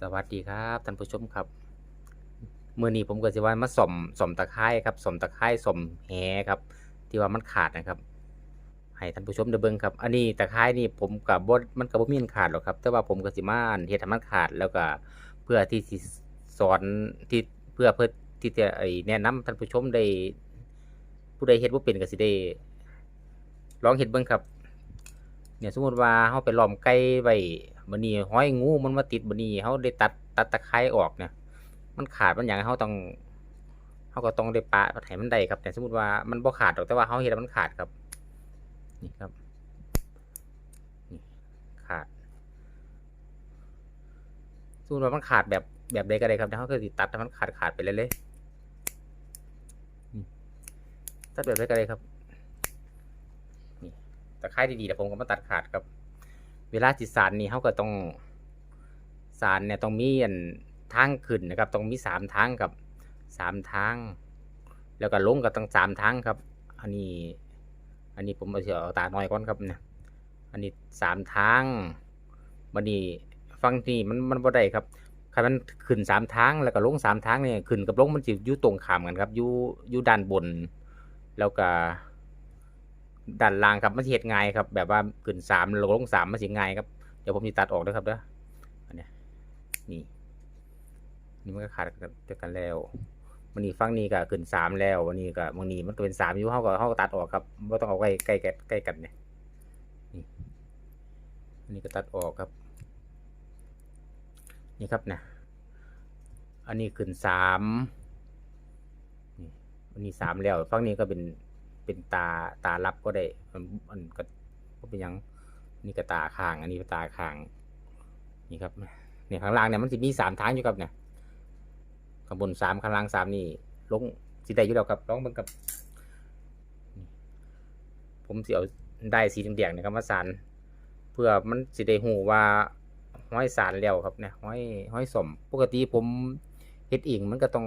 สวัสดีครับท่านผู้ชมครับเมื้อนี้ผมก็สิว่ามาสมสมตะไคร้ครับสมตะไคร้สมแหครับ ที่ว่ามันขาดนะครับ ให้ท่านผู้ชมได้เบิงครับ อันนี้ตะไคร้นี่ผมก็บ่มันก็บ่มีนขาดหรอกครับ แต่ว่าผมก็สิมาอันเฮ็ดให้มันขาดแล้วก็เพื่อที่สสอนที่เพื่อเพื่อที่จะไอแนะนำท่านผู้ชมได้ผู้ใดเฮ็ดบ่เป็นก็สิได้ลองเฮ็ดเบิ่งครับ เนี่ยสมมติว่าเฮาไปล้อมไก่ไว้บัดนี้ห้อยงูมันมาติดบัดนี้เฮาได้ตัดตัดตะไคร้ออกเนี่ยมันขาดมันหยังเฮาต้องเฮาก็ต้องได้ปะให้มันได้ครับแต่สมมติว่ามันบ่ขาดดอกแต่ว่าเฮาเฮ็ดให้มันขาดครับนี่ครับนี่ขาดสมมติว่ามันขาดแบบแบบใดก็ได้ครับแต่เฮาก็สิตัดให้มันขาดขาดไปเลยเลยตัดแบบใดก็ได้ครับ ตะไคร้ดีๆแต่ผมก็มาตัดขาดครับ เวลาสิสารนี่เขาก็ต้องสารเนี่ยต้องมีอันทางขึ้นนะครับต้องมีสามทางกับสามทาง แล้วก็ลงก็ต้องสามทางครับ อันนี้ อันนี้ผมเอาเสียเอาตาหน้อยก่อนครับเนี่ยอันนี้สามทางบันนี้ฟังนี่มันมันบ่ได้ครับคันมันขึ้นสามทางแล้วก็ลงสามทางเนี่ยขึ้นกับลงมันจะอยู่ตรงข้ามกันครับอยู่อยู่ด้านบน แล้วก็ ด้านล่างครับมันเฮ็ดง่ายครับ แบบว่าขึ้นสามลงสามมันสิง่ายครับเดี๋ยวผมจะตัดออกด้วยครับเด้ออันนี้นี่นี่มันก็ขาดกันจากกันแล้วมันนี่ฟังนี้ก็ขึ้นสามแล้ววันนี้ก็บางนี้มันก็เป็นสามอยู่เฮาก็เฮาก็ตัดออกครับบ่ต้องเอาใกล้ใกล้กันใกล้กันเนี่ยนี่อันนี้ก็ตัดออกครับ นี่ครับนะอันนี้ขึ้นสามนี่อันนี้สามแล้วฟังนี้ก็เป็น เป็นตาตาลับก็ได้มันมันก็เป็นยังนี่ก็ตาข้างอันนี้ก็ตาข้างนี่ครับเนี่ยข้างล่างเนี่ยมันจะมีสามทางอยู่ครับเนี่ยข้างบนสามข้างล่างสามนี่ลงสีได้อยู่แล้วครับลองเบิ่งกับ ผมเสิเอาได้สีแดงๆเนี่ยครับมาสานเพื่อมันสิได้หูว่าห้อยสารแล้วครับเนี่ยห้อยห้อยสม ปกติผมเฮ็ดเองมันก็ต้อง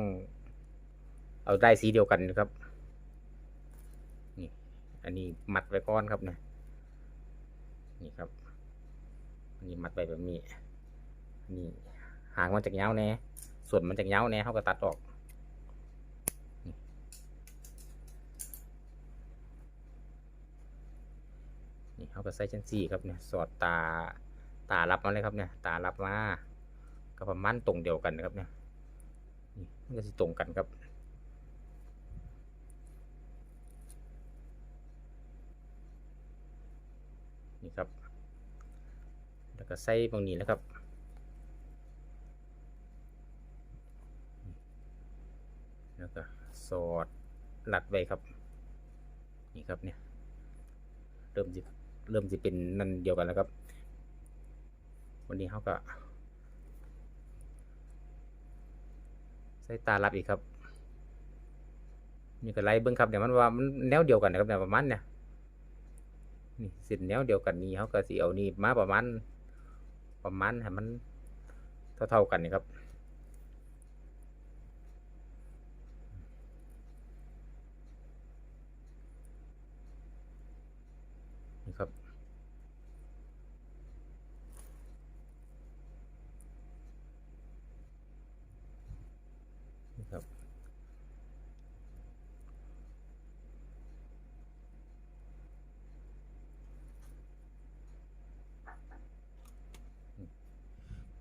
เอาได้สีเดียวกันนะครับ อันนี้มัดไว้ก้อนครับนะนี่ครับ อันนี้มัดไว้แบบนี้นนี้หางมันจากเงาแน่ส่วนมันจากเงาแน่เขาก็ตัดออกนี่เขาก็ใส่จังซี่ครับเนี่ยสอดตาตารับมาเลยครับเนี่ย ตารับมาก็ประมาณตรงเดียวกันนะครับเนี่ยนี่มันก็สิตรงกันครับ นี่ครับ แล้วก็ใส่ตรงนี้นะครับแล้วก็สอดรัดไว้ครับ นี่ครับเนี่ย เริ่มจะเริ่มจะเป็นนั่นเดียวกันแล้วครับ วันนี้เขาก็ ใส่ตารับอีกครับนี่ก็ไล่เบิ้งครับเดี๋ยวมันว่ามันแนวเดียวกันนะครับเนี่ยประมาณเนี่ยนี่เส้นแนวเดียวกันนี่เขาก็สิเอานี่มาประมาณ ประมาณให้มันเท่าๆกันนี่ครับ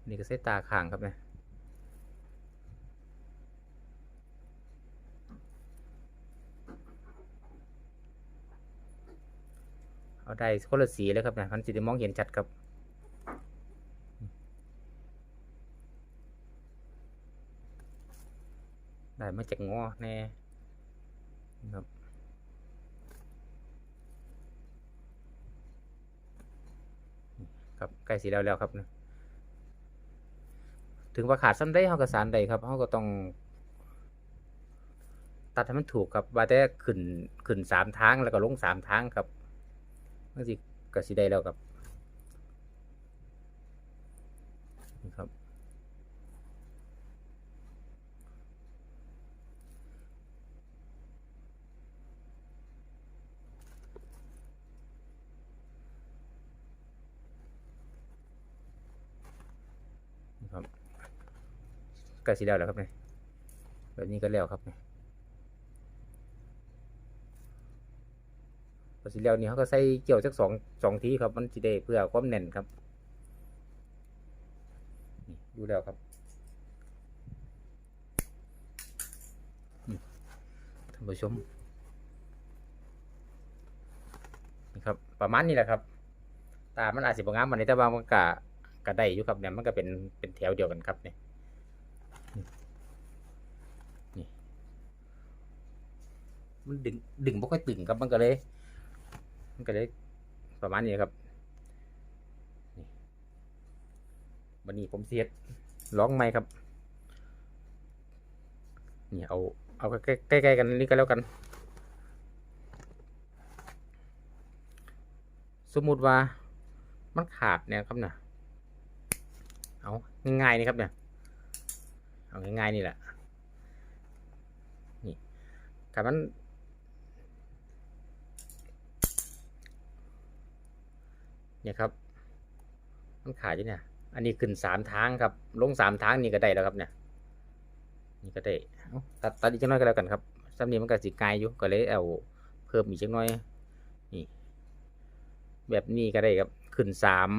นี่ก็เส้นตาข้างครับเนี่ยเอาได้คนละสีเลยครับเนี่ยมันจะได้มองเห็นชัดครับได้มาจากงอแน่นะครับครับใกล้สีแล้วแล้วครับนะ ถึงว่าขาดซ้ำได้เฮาก็สารใดครับเขาก็ต้องตัดให้มันถูกครับว่าแต่ขึ้นขึ้นสามทางแล้วก็ลงสามทางครับมันสิก็สิได้แล้วครับนี่ครับนี่ครับ ก็สิแล้วแล้วครับเนี่ยแบบนี้ก็แล้วครับเนี่ยพอสิแล้วนี่เขาก็ใส่เกี่ยวสักสองสองทีครับ มันสิได้เพื่อความแน่นครับดูแล้วครับท่านผู้ชมนี่ครับ ประมาณนี้แหละครับตามันอาจสิบางงามมันนี้แต่ว่ามันกะกะได้อยู่ครับเนี่ยมันก็เป็นเป็นแถวเดียวกันครับเนี่ย มันดึงดึงบ่ค่อยตึงครับมันก็เลย มันก็เลยประมาณนี้ครับนี่วันนี้ผมเสียดร้องไหมครับนี่เอาเอาใกล้ๆกันนี่ก็แล้วกัน สมมุติว่ามันขาดเนี่ยครับเนี่ยเอาง่ายๆนี่ครับเนี่ยเอาง่ายๆนี่แหละนี่ถ้ามัน เนี่ยครับ มันขาดอยู่เนี่ย อันนี้ขึ้นสามทางครับ ลงสามทางนี่ก็ได้แล้วครับเนี่ย นี่ก็ได้ตัดตัดอีกจังน้อยก็แล้วกันครับซ้ำนี้มันก็สิกายอยู่ ก็เลยเอาเพิ่มอีกจังน้อย นี่ แบบนี้ก็ได้ครับ ขึ้นสาม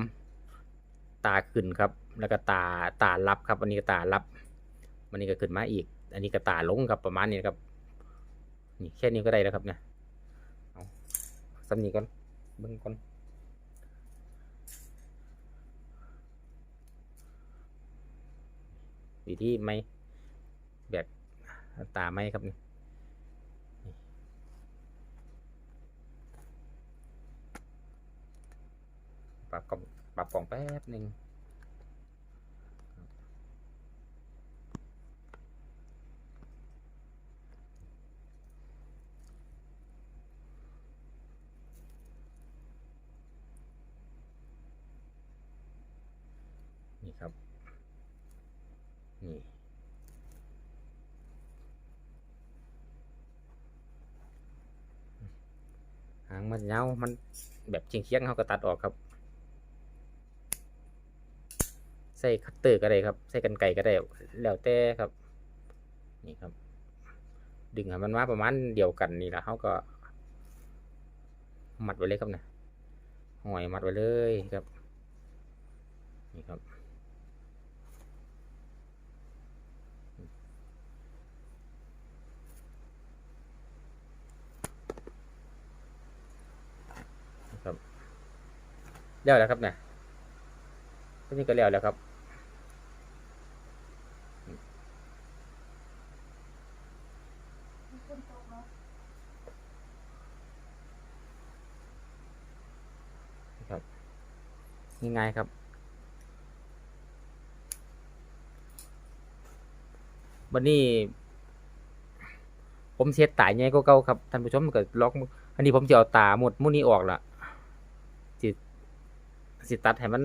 ตาขึ้นครับ แล้วก็ตาตารับครับ อันนี้ก็ตารับ มันนี้ก็ขึ้นมาอีก อันนี้ก็ตาลงครับประมาณนี้ครับ นี่แค่นี้ก็ได้แล้วครับเนี่ยเอาซ้ำนี้ก่อนเบิ่งก่อน วิธีไหมแบบตาไหมครับนี่ปรับกล่องปรับกล่องแป๊บหนึ่งนี่ครับ นี่หางมันยาวมันแบบเชียงๆเขาก็ตัดออกครับ ใส่คัตเตอร์ก็ได้ครับ ใส่กันไก่ก็ได้แล้วแต่ครับ นี่ครับ ดึงให้มันมาประมาณเดียวกันนี่แหละเขาก็ มัดไว้เลยครับนะห้อยมัดไว้เลยครับ นี่ครับ แล้วแล้วครับเนี่ยก็นี่ก็แล้วแล้วครับครับง่ายๆครับวันนี้ ผมเช็ดตายใหญ่ก็เก่าครับท่านผู้ชมก็ล็อกออันนี้ผมจะเอาตาหมดมุนี้ออกละ สิตัดให้มัน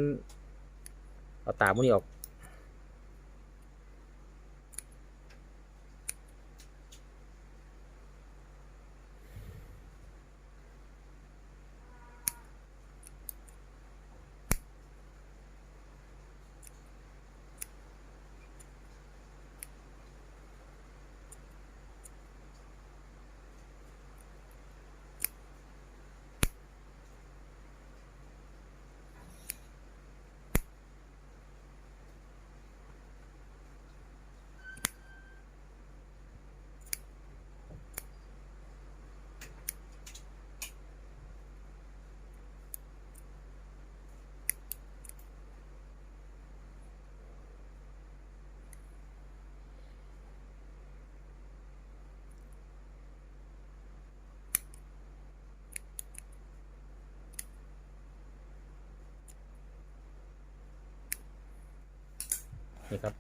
เอาตามุนี้ออก นี่ครับ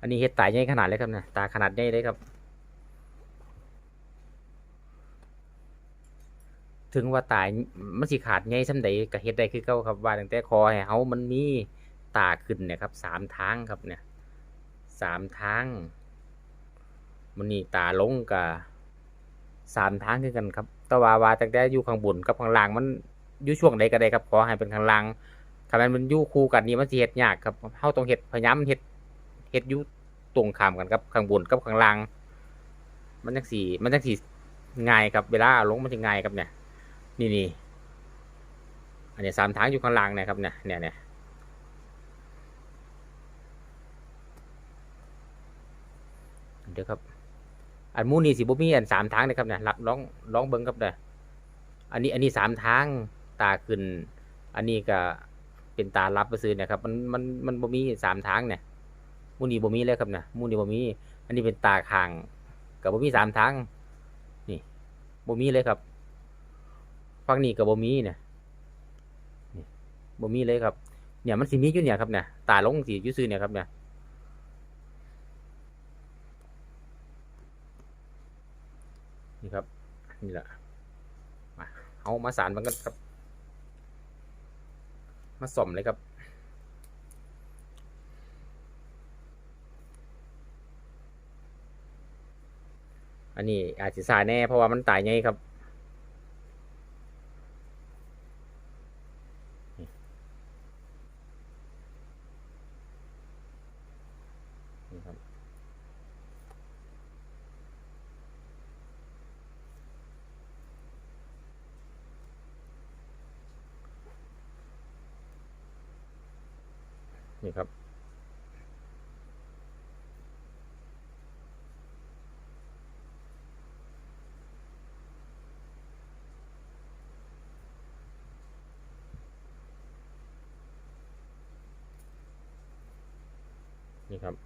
อันนี้เฮ็ดตายใหญ่ขนาดเลยครับเนะตาขนาดใหญ่เลยครับ ถึงว่าตายมันสิขาดใหญ่ซำใดก็เฮ็ดได้คือเก่าครับว่าตั้งแต่คอให้เฮามันมีตาขึ้นเนี่ยครับสามทางครับเนี่ยสามทางมันนี่ตาลงกับสามทางคือกันครับต่ว่าวาตั้งแต่อยู่ข้างบนกับข้างล่างมันอยู่ช่วงใดก็ได้ครับขอให้เป็นข้างล่างถ้ามันมันอยู่คู่กันนี่มันสิเฮ็ดยากครับเฮาต้องเฮ็ดพยายามเฮ็ด เฮ็ดอยู่ตรงข้ามกันกับข้างบนกับข้างล่าง มันจังสีมันจังสีง่ายครับเวลาลงมันจะง่ายครับเนี่ย นี่นี่อันนี้สามทางอยู่ข้างล่างนะครับเนี่ยเนี่ยเนี่ยเดี๋ยวครับ อันมูนี่สิบ่มีอันสามทางนะครับเนี่ยลลองลองเบิ้งครับเด้ออันนี้อันนี้สามทางตาขึ้น อันนี้ก็เป็นตารับไปซื้อเนี่ยครับ มันมันมันบ่มีสามทางเนี่ย มูนี่บ่มีเลยครับเนี่ยมูนี่บ่มี อันนี้เป็นตาข้างกับบ่มีสามทางนี่บ่มีเลยครับฝั่งนี้กับบ่มีเนี่ยนี่บ่มีเลยครับ เนี่ยมันสิมีอยู่เนี่ยครับเนี่ยตาลงสีอยู่ซื่อเนี่ยครับเนี่ยนี่ครับนี่แหละมาเอามาสารมันกันครับ มาส่อมเลยครับ อันนี้อาจจะสายแน่เพราะว่ามันตายไงครับ นี่ครับ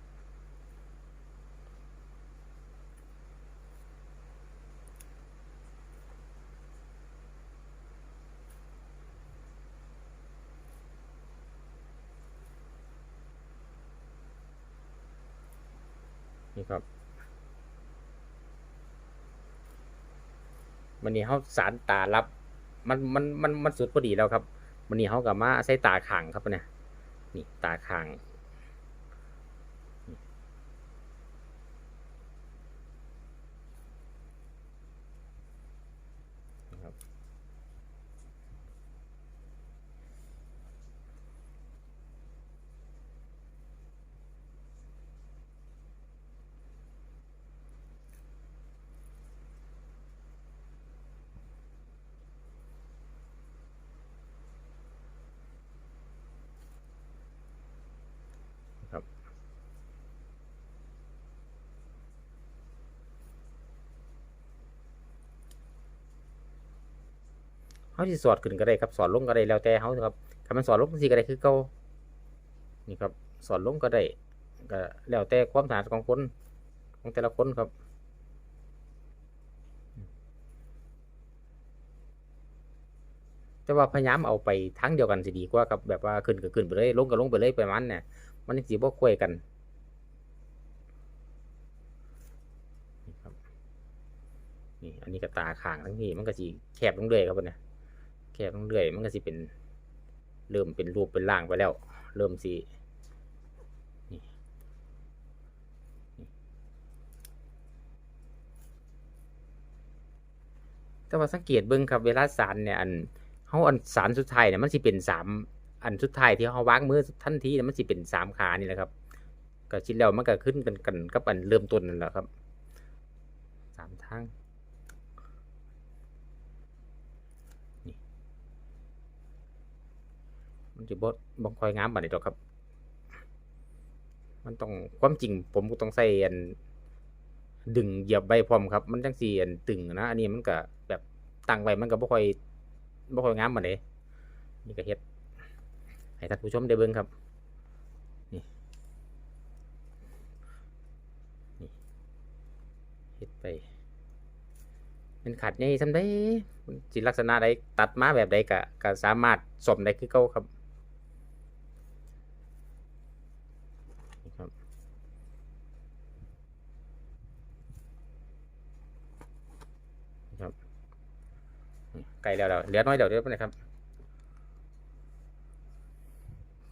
นี่ครับมันนี่เขาสารตารับ มันมันมันมันสุดพอดีแล้วครับมันนี่เขากับมาใส่ตาข่างครับเนี่ยนี่ตาข่าง เขาที่สอดขึ้นก็ได้ครับสอดลงก็ได้แล้วแต่เขาครับถ้ามันสอดลงสิก็ได้คือเก่านี่ครับสอดลงก็ได้ก็แล้วแต่ความถนัดของคนของแต่ละคนครับแต่ว่าพยายามเอาไปทั้งเดียวกันสิดีกว่าครับแบบว่าขึ้นก็ขึ้นไปเลยลงก็ลงไปเลยประมาณเนี่ยมันสิบ่คุยกันนี่อันนี้ก็ตาข้างทั้งนี้มันก็สิแคบลงเรื่อยครับเนี่ย แคบลงเรื่อยมันก็สิเป็น เริ่มเป็นรูปเป็นร่างไปแล้ว เริ่มสินี่นี่แต่ว่าสังเกตเบิ่งครับเวลาสารเนี่ยอันเขาอันสารสุดท้ายเนี่ยมันสิเป็นสามอันสุดท้ายที่เขาวางมือทันทีเนี่ยมันสิเป็นสามขานี่แหละครับก็ชิดแล้วมันก็ขึ้นกันกันกับอันเริ่มต้นนั่นแหละครับสามทาง มันจะบดบงคอยงามบัดนี้ดอกครับ มันต้องความจริง ผมก็ต้องใส่อัน ดึงเหยียบใบพร้อมครับ มันจังสีอันตึงนะอันนี้มันก็แบบตั้งไว้มันก็บ่ค่อยบ่ค่อยงามบัดนี้นี่ก็เฮ็ดให้ท่านผู้ชมได้เบิ่งครับนี่นี่เฮ็ดไปเป็นขัดใหญ่ซำได้สิลักษณะใดตัดมาแบบใดก็ก็สามารถซ่อมได้คือเก่าครับนี่ครับ นี่ครับ นี่ใกลแล้วแล้วเหลือน้อยเดี๋ยวเดี๋ยวนะครับ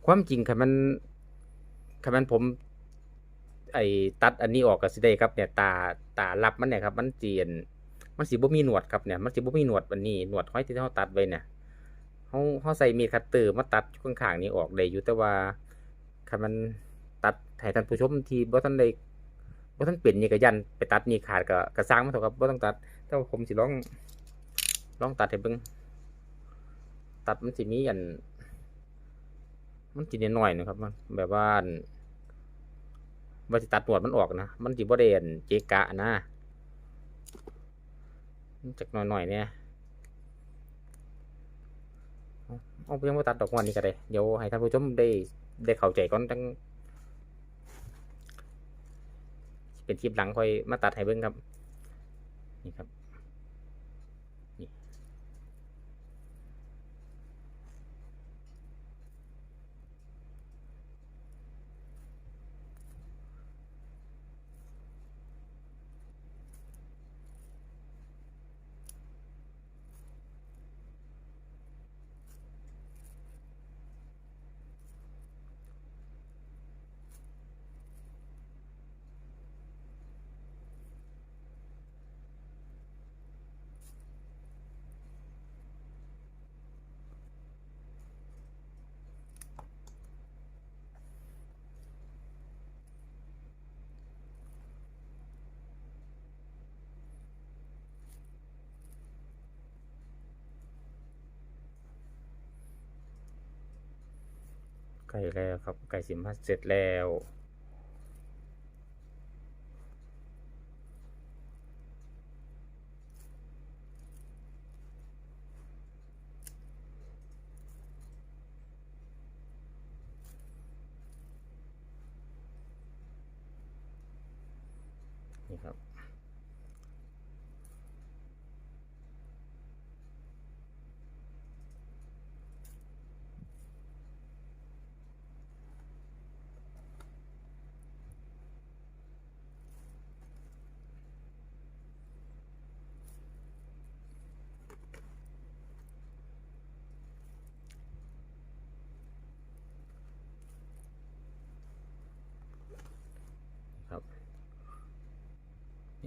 ความจริงคันมันคันมันผม ไอ้ตัดอันนี้ออกก็สิได้ครับ เนี่ย ตาตาลับมันเนี่ยครับ มันเจียนมันสิบ่มีหนวดครับเนี่ยมันสิบ่มีหนวดอันนี้หนวดห้อยที่เราตัดไว้เนี่ยเฮาเฮาใส่มีดคัตเตอร์มาตัดข้างๆนี้ออกได้อยู่แต่ว่าคันมันตัดให้ท่านผู้ชมที่บ่ทันได้บ่ทันเป็นนี่ก็ยันไปตัดนี่ขาดก็ก็สร้างมันเถอะครับบ่ต้องตัดแต่ว่าผมสิลอง ลองตัดให้เบิ่งตัดมันสิมีอัน มันสินิดหน่อยนะครับ มันแบบว่าอันว่าสิตัดหนวดมันออกนะ มันสิบ่ได้อันเจกะนะมันจักหน่อยๆเนี่ยเอาเอาไปยังบ่ตัดดอกงอนนี่ก็ได้ เดี๋ยวให้ท่านผู้ชมได้ได้เข้าใจก่อนจังเป็นคลิปหลังค่อยมาตัดให้เบิ่งครับ นี่ครับ ใกล้แล้วครับใกล้สิมาเสร็จแล้ว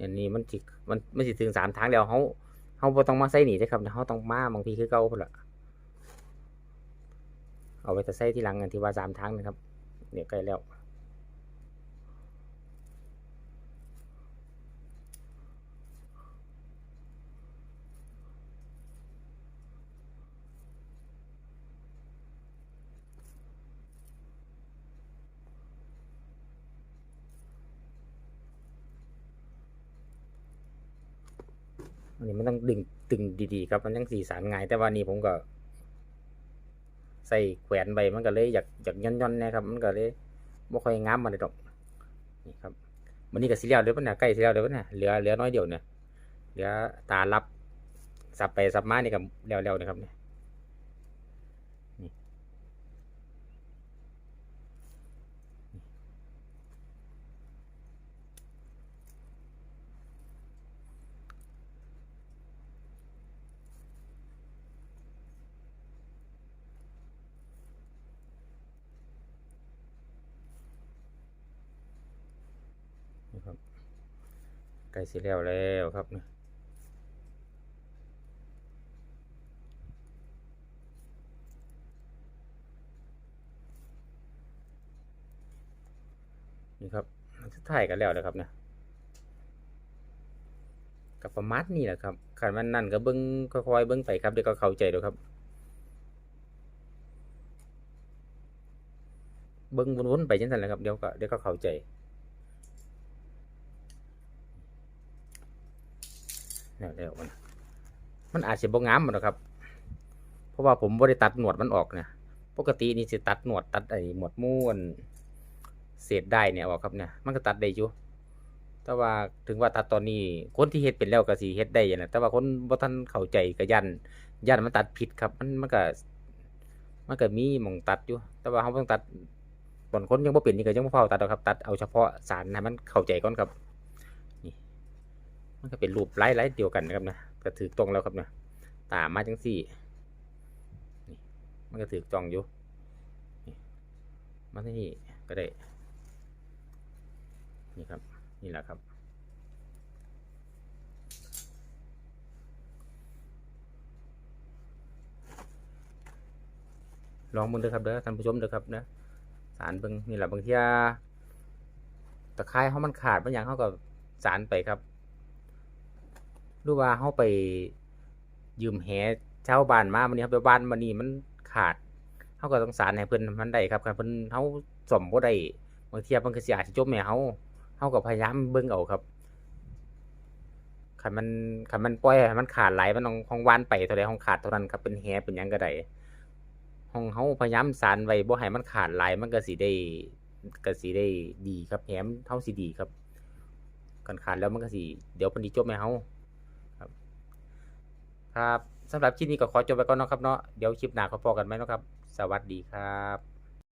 อันนี้มันจิมันมันสิถึงสามทางเดียวเขาเขาบ่ต้องมาใส่หนีใช่ครับเขาต้องมาบางทีคือเก่าพุ่นละเอาไปแต่ใส่ที่หลังกันที่ว่าสามทางนะครับ เนี่ยใกล้แล้ว นนี้มันต้องดึงตึงดีๆครับ มันยังสีสันง่ายแต่ว่านี้ผมก็ ใส่แขวนใบมันก็เลยอยากอยากย่อนๆนะครับ มันก็เลยบ่ค่อยงามมาเลยดอกนี่ครับวันนี้ก็สีเหลียวเดี๋ยวมันน่ะใกล้สีเหลียวเดี๋ยวมันน่ะเหลือเหลือน้อยเดียวเนี่ยเหลือตาลับสับไปสับมานี่กับเหล้วๆนะครับเนี่ยนี่นี่ครับใกล้ สิเลียวแล้วครับเนี่ยนี่ครับมันจะถ่ายกันแล้วนะครับเนี่ยกับประมาณนี้แหละครับขันมันนั่นก็เบิ้งค่อยๆเบิ้งไปครับเดี๋ยวก็เข้าใจดี๋ยวครับ เบิ้งวนๆไปจังซั่นแหละครับเดี๋ยวก็เดี๋ยวก็เข้าใจ แล้วมันมันอาจจะบ่งามหมดนะครับ เพราะว่าผมบ่ได้ตัดหนวดมันออกเนี่ย ปกตินี่สิตัดหนวดตัดไอ้หมวดม้วนเศษได้เนี่ยออกครับเนี่ย มันก็ตัดได้อยู่แต่ว่าถึงว่าตัดตอนนี้ คนที่เฮ็ดเป็นแล้วก็สิเฮ็ดได้อย่างนั้นแต่ว่าคนบ่ทันเข้าใจก็ยันยันมันตัดผิดครับ มันมันก็มันก็มีหม่องตัดอยู่ แต่ว่าเราต้องตัดบางคนยังบ่เป็นนี่ก็ยังบ่เฝ้าตัดหรอกครับ ตัดเอาเฉพาะสารให้มันเข้าใจก่อนครับ มันก็เป็นรูปไล่ๆเดียวกันนะครับนะก็ถือตรงแล้วครับนะตามมาจังสี่นี่มันก็ถือตรงอยู่นี่มาที่นี่ก็ได้ นี่ครับ นี่แหละครับลองมึงเด้อครับเด้อท่านผู้ชมเด้อครับนะสารบิ่งนี่แหละบางทีตะไคร้เฮามันขาดบางอย่างเฮาก็สานไปครับ หรือว่าเฮาไปยืมแหชาวบ้านมามื้อนี้ครับไปบ้านมานี่มันขาดเฮาก็ต้องสานให้เพิ่นมันได้ครับคันเพิ่นเฮาซ่อมบ่ได้บางเที่ยเพิ่นก็สิอาจสิจมให้เฮาเฮาก็พยายามเบิ่งเอาครับคันมันคันมันปล่อยให้มันขาดหลายมันต้องของวานไปเท่าใดของขาดเท่านั้นครับเป็นแหเป็นหยังก็ได้ของเฮาพยายามสานไว้บ่ให้มันขาดหลายมันก็สิได้ก็สิได้ดีครับแหมเฮาสิดีครับคันขาดแล้วมันก็สิเดี๋ยวเพิ่นสิจมให้เฮา ครับสำหรับคลิปนี้ก็ขอจบไปก่อนเนาะครับเนาะเดี๋ยวคลิปหน้าก็พอกันไหมเนาะครับ สวัสดีครับ